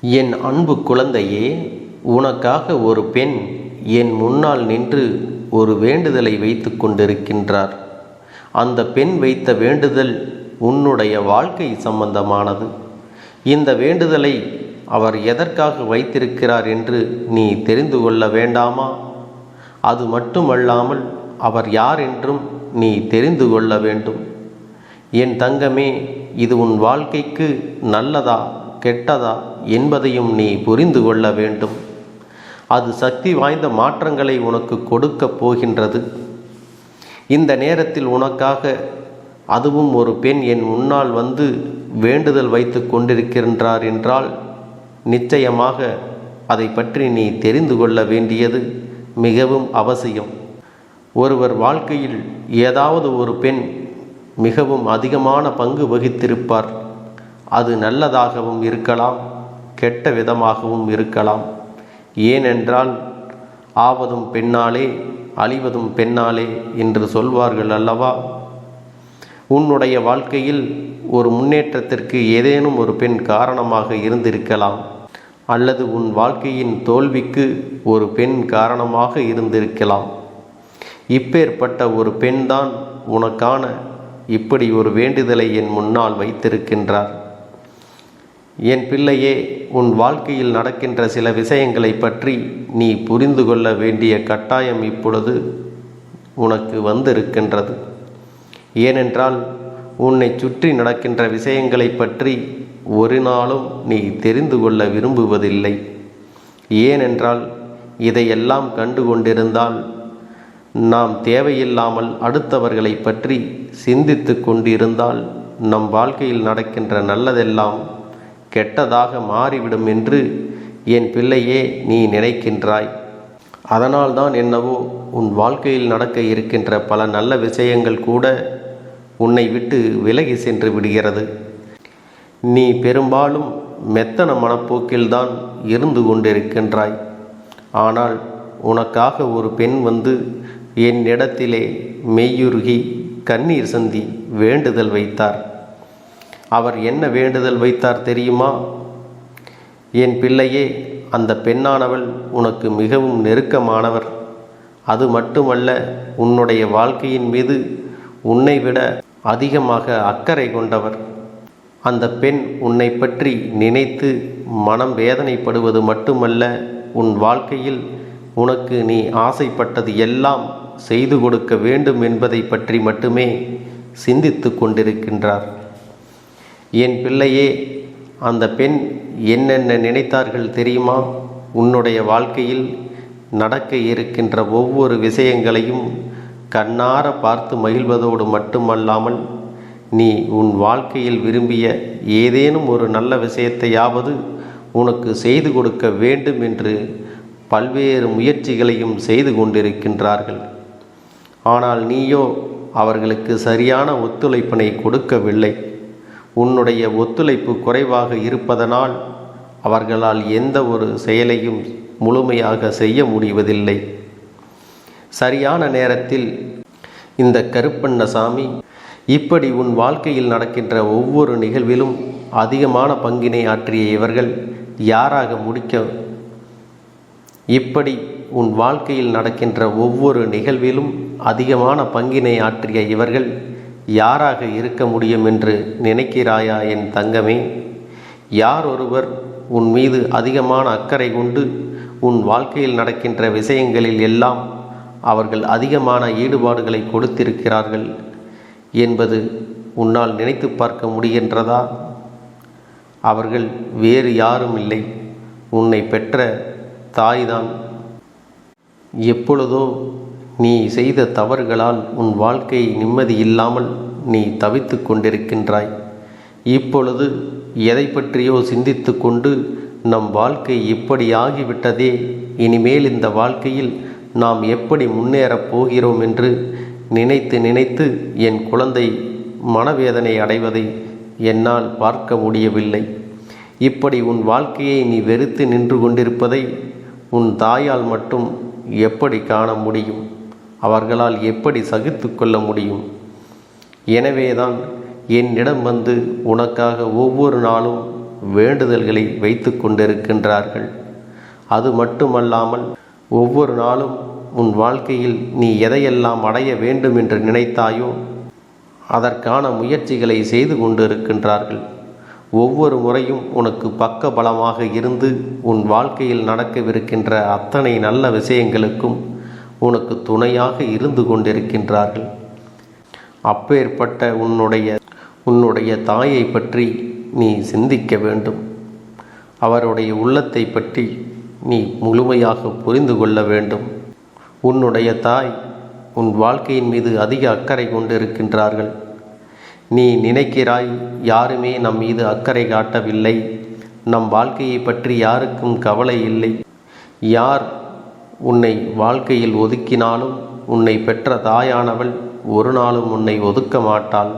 என் அன்பு குழந்தையே உனக்காக ஒரு பெண் என் முன்னால் நின்று ஒரு வேண்டுதலை வைத்து கொண்டிருக்கின்றார். அந்த பெண் வைத்த வேண்டுதல் உன்னுடைய வாழ்க்கை சம்பந்தமானது. இந்த வேண்டுதலை அவர் எதற்காக வைத்திருக்கிறார் என்று நீ தெரிந்து கொள்ள வேண்டாமா? அது மட்டுமல்லாமல் அவர் யார் என்றும் நீ தெரிந்து கொள்ள வேண்டும். என் தங்கமே இது உன் வாழ்க்கைக்கு நல்லதா? கெட்டதா என்பதையும் நீ புரிந்து கொள்ள வேண்டும். அது சக்தி வாய்ந்த மாற்றங்களை உனக்கு கொடுக்கப் போகின்றது. இந்த நேரத்தில் உனக்காக அதுவும் ஒரு பெண் என் முன்னால் வந்து வேண்டுதல் வைத்து கொண்டிருக்கின்றார் என்றால் நிச்சயமாக அதை பற்றி நீ தெரிந்து கொள்ள வேண்டியது மிகவும் அவசியம். ஒருவர் வாழ்க்கையில் ஏதாவது ஒரு பெண் மிகவும் அதிகமான பங்கு வகித்திருப்பார். அது நல்லதாகவும் இருக்கலாம் கெட்ட விதமாகவும் இருக்கலாம். ஏனென்றால் ஆவதும் பெண்ணாலே அழிவதும் பெண்ணாலே என்று சொல்வார்கள் அல்லவா? உன்னுடைய வாழ்க்கையில் ஒரு முன்னேற்றத்திற்கு ஏதேனும் ஒரு பெண் காரணமாக இருந்திருக்கலாம் அல்லது உன் வாழ்க்கையின் தோல்விக்கு ஒரு பெண் காரணமாக இருந்திருக்கலாம். இப்பேற்பட்ட ஒரு பெண்தான் உனக்கான இப்படி ஒரு வேண்டுதலை என் முன்னால் வைத்திருக்கின்றார். என் பிள்ளையே உன் வாழ்க்கையில் நடக்கின்ற சில விஷயங்களை பற்றி நீ புரிந்து கொள்ள வேண்டிய கட்டாயம் இப்பொழுது உனக்கு வந்திருக்கின்றது. ஏனென்றால் உன்னை சுற்றி நடக்கின்ற விஷயங்களை பற்றி ஒரு நாளும் நீ தெரிந்து கொள்ள விரும்புவதில்லை. ஏனென்றால் இதையெல்லாம் கண்டு கொண்டிருந்தால் நாம் தேவையில்லாமல் அடுத்தவர்களை பற்றி சிந்தித்து கொண்டிருந்தால் நம் வாழ்க்கையில் நடக்கின்ற நல்லதெல்லாம் கெட்டதாக மாறிவிடும் என்று என் பிள்ளையே நீ நினைக்கின்றாய். அதனால்தான் என்னவோ உன் வாழ்க்கையில் நடக்க இருக்கின்ற பல நல்ல விஷயங்கள் கூட உன்னை விட்டு விலகி சென்று விடுகிறது. நீ பெரும்பாலும் மெத்தன மனப்போக்கில்தான் இருந்து கொண்டிருக்கின்றாய். ஆனால் உனக்காக ஒரு பெண் வந்து என்னிடத்திலே மெய்யுருகி கண்ணீர் சந்தி வேண்டுதல் வைத்தார். அவர் என்ன வேண்டுதல் வைத்தார் தெரியுமா? என் பிள்ளையே அந்த பெண்ணானவள் உனக்கு மிகவும் நெருக்கமானவர். அது மட்டுமல்ல உன்னுடைய வாழ்க்கையின் மீது உன்னை விட அதிகமாக அக்கறை கொண்டவர். அந்த பெண் உன்னை பற்றி நினைத்து மனம் வேதனைப்படுவது மட்டுமல்ல உன் வாழ்க்கையில் உனக்கு நீ ஆசைப்பட்டது எல்லாம் செய்து கொடுக்க வேண்டும் என்பதை பற்றி மட்டுமே சிந்தித்து கொண்டிருக்கின்றார். என் பிள்ளையே அந்த பெண் என்னென்ன நினைத்தார்கள் தெரியுமா? உன்னுடைய வாழ்க்கையில் நடக்க இருக்கின்ற ஒவ்வொரு விஷயங்களையும் கண்ணார பார்த்து மகிழ்வதோடு மட்டுமல்லாமல் நீ உன் வாழ்க்கையில் விரும்பிய ஏதேனும் ஒரு நல்ல விஷயத்தையாவது உனக்கு செய்து கொடுக்க வேண்டும் என்று பல்வேறு முயற்சிகளையும் செய்து கொண்டிருக்கின்றார்கள். ஆனால் நீயோ அவர்களுக்கு சரியான ஒத்துழைப்பினை கொடுக்கவில்லை. உன்னுடைய ஒத்துழைப்பு குறைவாக இருப்பதனால் அவர்களால் எந்த ஒரு செயலையும் முழுமையாக செய்ய முடிவதில்லை. சரியான நேரத்தில் இந்த கருப்பண்ணசாமி இப்படி உன் வாழ்க்கையில் நடக்கின்ற ஒவ்வொரு நிகழ்விலும் அதிகமான பங்கினை ஆற்றிய இவர்கள் யாராக முடிக்க இப்படி உன் வாழ்க்கையில் நடக்கின்ற ஒவ்வொரு நிகழ்விலும் அதிகமான பங்கினை ஆற்றிய இவர்கள் யாராக இருக்க முடியும் என்று நினைக்கிறாயா என் தங்கமே? யார் ஒருவர் உன் மீது அதிகமான அக்கறை கொண்டு உன் வாழ்க்கையில் நடக்கின்ற விஷயங்களில் எல்லாம் அவர்கள் அதிகமான ஈடுபாடுகளை கொடுத்திருக்கிறார்கள் என்பது உன்னால் நினைத்து பார்க்க முடிகின்றதா? அவர்கள் வேறு யாரும் இல்லை. உன்னை பெற்ற தாய்தான். எப்பொழுதோ நீ செய்த தவறுகளால் உன் வாழ்க்கை நிம்மதி இல்லாமல் நீ தவித்து கொண்டிருக்கின்றாய். இப்பொழுது எதை பற்றியோ சிந்தித்து கொண்டு நம் வாழ்க்கை இப்படி ஆகிவிட்டதே. இனிமேல் இந்த வாழ்க்கையில் நாம் எப்படி முன்னேறப் போகிறோம் என்று நினைத்து நினைத்து என் குழந்தை மனவேதனை அடைவதை என்னால் பார்க்க முடியவில்லை. இப்படி உன் வாழ்க்கையை நீ வெறுத்து நின்று கொண்டிருப்பதை உன் தாயால் மட்டும் எப்படி காண முடியும்? அவர்களால் எப்படி சகித்து கொள்ள முடியும்? எனவேதான் என்னிடம் வந்து உனக்காக ஒவ்வொரு நாளும் வேண்டுதல்களை வைத்து கொண்டிருக்கின்றார்கள். அது மட்டுமல்லாமல் ஒவ்வொரு நாளும் உன் வாழ்க்கையில் நீ எதையெல்லாம் அடைய வேண்டும் என்று நினைத்தாயோ அதற்கான முயற்சிகளை செய்து கொண்டிருக்கின்றார்கள். ஒவ்வொரு முறையும் உனக்கு பக்க பலமாக இருந்து உன் வாழ்க்கையில் நடக்கவிருக்கின்ற அத்தனை நல்ல விஷயங்களுக்கும் உனக்கு துணையாக இருந்து கொண்டிருக்கின்றார்கள். அப்பேற்பட்ட உன்னுடைய உன்னுடைய தாயை பற்றி நீ சிந்திக்க வேண்டும். அவருடைய உள்ளத்தை பற்றி நீ முழுமையாக புரிந்து கொள்ள வேண்டும். உன்னுடைய தாய் உன் வாழ்க்கையின் மீது அதிக அக்கறை கொண்டிருக்கின்றார்கள். நீ நினைக்கிறாய் யாருமே நம் மீது அக்கறை காட்டவில்லை. நம் வாழ்க்கையை பற்றி யாருக்கும் கவலை இல்லை. யார் உன்னை வாழ்க்கையில் ஒதுக்கினாலும் உன்னை பெற்ற தாயானவள் ஒரு நாளும் உன்னை ஒதுக்க மாட்டாள்.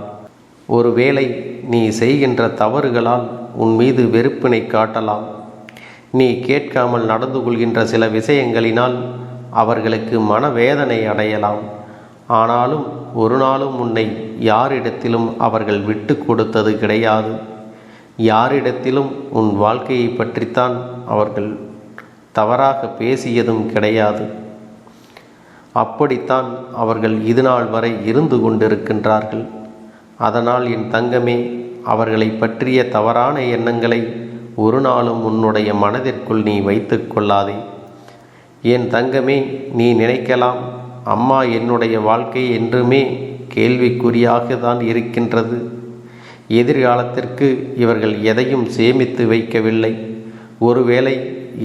ஒருவேளை நீ செய்கின்ற தவறுகளால் உன் மீது வெறுப்பினை காட்டலாம். நீ கேட்காமல் நடந்து கொள்கின்ற சில விஷயங்களினால் அவர்களுக்கு மனவேதனை அடையலாம். ஆனாலும் ஒரு நாளும் உன்னை யாரிடத்திலும் அவர்கள் விட்டு கொடுத்தது கிடையாது. யாரிடத்திலும் உன் வாழ்க்கையை பற்றித்தான் அவர்கள் தவறாக பேசியதும் கிடையாது. அப்படித்தான் அவர்கள் இதுநாள் வரை இருந்து கொண்டிருக்கின்றார்கள். அதனால் என் தங்கமே அவர்களை பற்றிய தவறான எண்ணங்களை ஒரு நாளும் உன்னுடைய மனதிற்குள் நீ வைத்து கொள்ளாதே. என் தங்கமே நீ நினைக்கலாம் அம்மா என்னுடைய வாழ்க்கை என்றுமே கேள்விக்குறியாக தான் இருக்கின்றது. எதிர்காலத்திற்கு இவர்கள் எதையும் சேமித்து வைக்கவில்லை. ஒருவேளை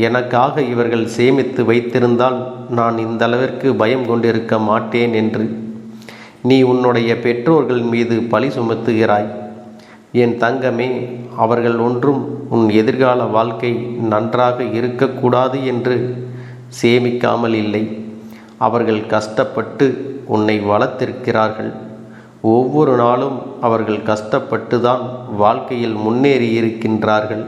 எனக்காக இவர்கள் சேமித்து வைத்திருந்தால் நான் இந்த அளவிற்கு பயம் கொண்டிருக்க மாட்டேன் என்று. நீ உன்னுடைய பெற்றோர்கள் மீது பழி சுமத்துகிறாய். என் தங்கமே அவர்கள் ஒன்றும் உன் எதிர்கால வாழ்க்கை நன்றாக இருக்கக்கூடாது என்று சேமிக்காமல் இல்லை. அவர்கள் கஷ்டப்பட்டு உன்னை வளர்த்திருக்கிறார்கள். ஒவ்வொரு நாளும் அவர்கள் கஷ்டப்பட்டு தான் வாழ்க்கையில் முன்னேறி இருக்கின்றார்கள்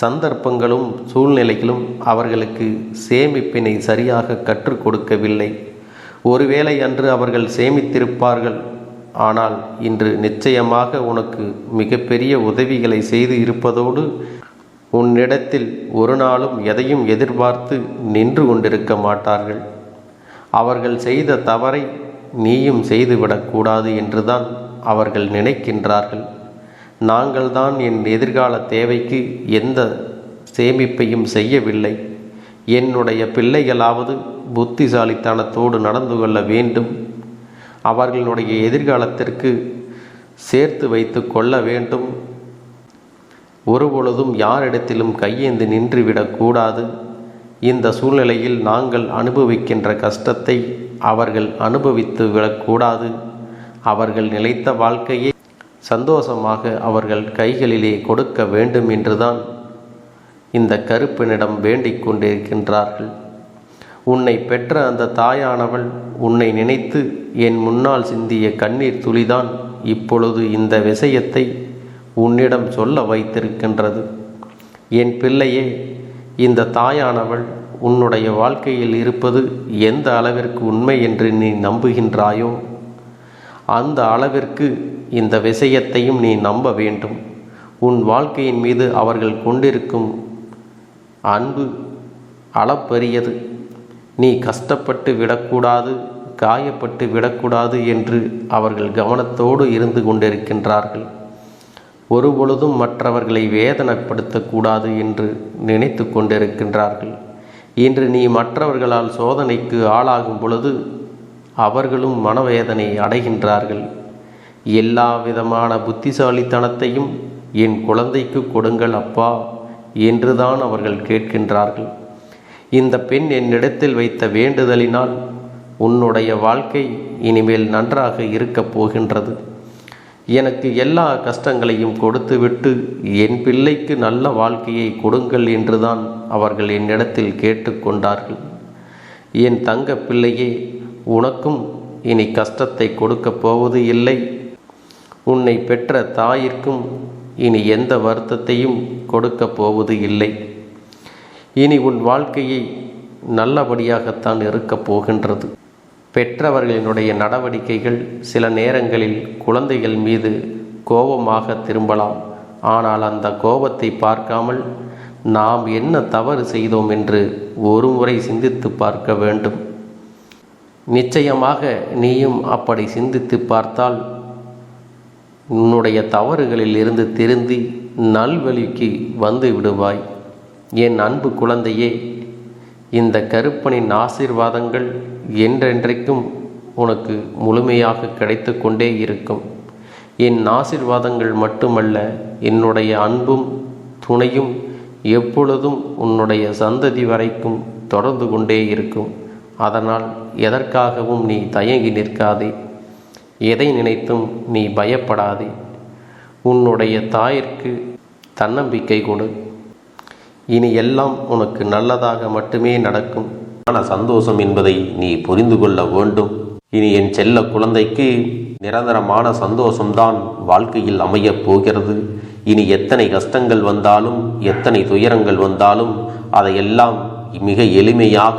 சந்தர்ப்பங்களும் சூழ்நிலைகளும் அவர்களுக்கு சேமிப்பினை சரியாக கற்றுக் கொடுக்கவில்லை. ஒருவேளை அன்று அவர்கள் சேமித்திருப்பார்கள். ஆனால் இன்று நிச்சயமாக உனக்கு மிகப்பெரிய உதவிகளை செய்து இருப்பதோடு உன்னிடத்தில் ஒரு நாளும் எதையும் எதிர்பார்த்து நின்று கொண்டிருக்க மாட்டார்கள். அவர்கள் செய்த தவறை நீயும் செய்துவிடக்கூடாது என்றுதான் அவர்கள் நினைக்கின்றார்கள். நாங்கள்தான் என் எதிர்கால தேவைக்கு எந்த சேமிப்பையும் செய்யவில்லை. என்னுடைய பிள்ளைகளாவது புத்திசாலித்தனத்தோடு நடந்து கொள்ள வேண்டும். அவர்களுடைய எதிர்காலத்திற்கு சேர்த்து வைத்து கொள்ள வேண்டும். ஒருபொழுதும் யாரிடத்திலும் கையேந்து நின்றுவிடக்கூடாது இந்த சூழ்நிலையில் நாங்கள் அனுபவிக்கின்ற கஷ்டத்தை அவர்கள் அனுபவித்து விடக்கூடாது அவர்கள் நிலைத்த வாழ்க்கையை சந்தோஷமாக அவர்கள் கைகளிலே கொடுக்க வேண்டும் என்றுதான் இந்த கருப்பனிடம் வேண்டிக் கொண்டிருக்கின்றார்கள். உன்னை பெற்ற அந்த தாயானவள் உன்னை நினைத்து என் முன்னால் சிந்திய கண்ணீர் துளிதான் இப்பொழுது இந்த விஷயத்தை உன்னிடம் சொல்ல வைத்திருக்கின்றது. என் பிள்ளையே இந்த தாயானவள் உன்னுடைய வாழ்க்கையில் இருப்பது எந்த அளவிற்கு உண்மை என்று நீ நம்புகின்றாயோ அந்த அளவிற்கு இந்த விஷயத்தையும் நீ நம்ப வேண்டும். உன் வாழ்க்கையின் மீது அவர்கள் கொண்டிருக்கும் அன்பு அளப்பரியது. நீ கஷ்டப்பட்டு விடக்கூடாது காயப்பட்டு விடக்கூடாது என்று அவர்கள் கவனத்தோடு இருந்து கொண்டிருக்கின்றார்கள். ஒருபொழுதும் மற்றவர்களை வேதனைப்படுத்தக்கூடாது என்று நினைத்து கொண்டிருக்கின்றார்கள். இன்று நீ மற்றவர்களால் சோதனைக்கு ஆளாகும் பொழுது அவர்களும் மனவேதனை அடைகின்றார்கள். எல்லா விதமான புத்திசாலித்தனத்தையும் என் குழந்தைக்கு கொடுங்கள் அப்பா என்றுதான் அவர்கள் கேட்கின்றார்கள். இந்த பெண் என்னிடத்தில் வைத்த வேண்டுதலினால் உன்னுடைய வாழ்க்கை இனிமேல் நன்றாக இருக்கப் போகின்றது. எனக்கு எல்லா கஷ்டங்களையும் கொடுத்துவிட்டு என் பிள்ளைக்கு நல்ல வாழ்க்கையை கொடுங்கள் என்றுதான் அவர்கள் என்னிடத்தில் கேட்டுக்கொண்டார்கள் என் தங்க பிள்ளையே உனக்கும் இனி கஷ்டத்தை கொடுக்கப் போவது இல்லை. உன்னை பெற்ற தாயிற்கும் இனி எந்த வருத்தத்தையும் கொடுக்கப் போவது இல்லை. இனி உன் வாழ்க்கையை நல்லபடியாகத்தான் இருக்கப் போகின்றது. பெற்றவர்களினுடைய நடவடிக்கைகள் சில நேரங்களில் குழந்தைகள் மீது கோபமாக திரும்பலாம். ஆனால் அந்த கோபத்தை பார்க்காமல் நாம் என்ன தவறு செய்தோம் என்று ஒருமுறை சிந்தித்து பார்க்க வேண்டும். நிச்சயமாக நீயும் அப்படி சிந்தித்து பார்த்தால் உன்னுடைய தவறுகளில் இருந்து திருந்தி நல்வழிக்கு வந்து விடுவாய். என் அன்பு குழந்தையே இந்த கருப்பனின் ஆசீர்வாதங்கள் என்றென்றைக்கும் உனக்கு முழுமையாக கிடைத்து கொண்டே இருக்கும். என் ஆசிர்வாதங்கள் மட்டுமல்ல என்னுடைய அன்பும் துணையும் எப்பொழுதும் உன்னுடைய சந்ததி வரைக்கும் தொடர்ந்து கொண்டே இருக்கும். அதனால் எதற்காகவும் நீ தயங்கி நிற்காதே. எதை நினைத்தும் நீ பயப்படாதே. உன்னுடைய தாயிற்கு தன்னம்பிக்கை கொடு. இனி எல்லாம் உனக்கு நல்லதாக மட்டுமே நடக்கும். ஞான சந்தோஷம் என்பதை நீ புரிந்து கொள்ள வேண்டும். இனி என் செல்ல குழந்தைக்கு நிரந்தரமான சந்தோஷம்தான் வாழ்க்கையில் அமையப் போகிறது. இனி எத்தனை கஷ்டங்கள் வந்தாலும் எத்தனை துயரங்கள் வந்தாலும் அதையெல்லாம் மிக எளிமையாக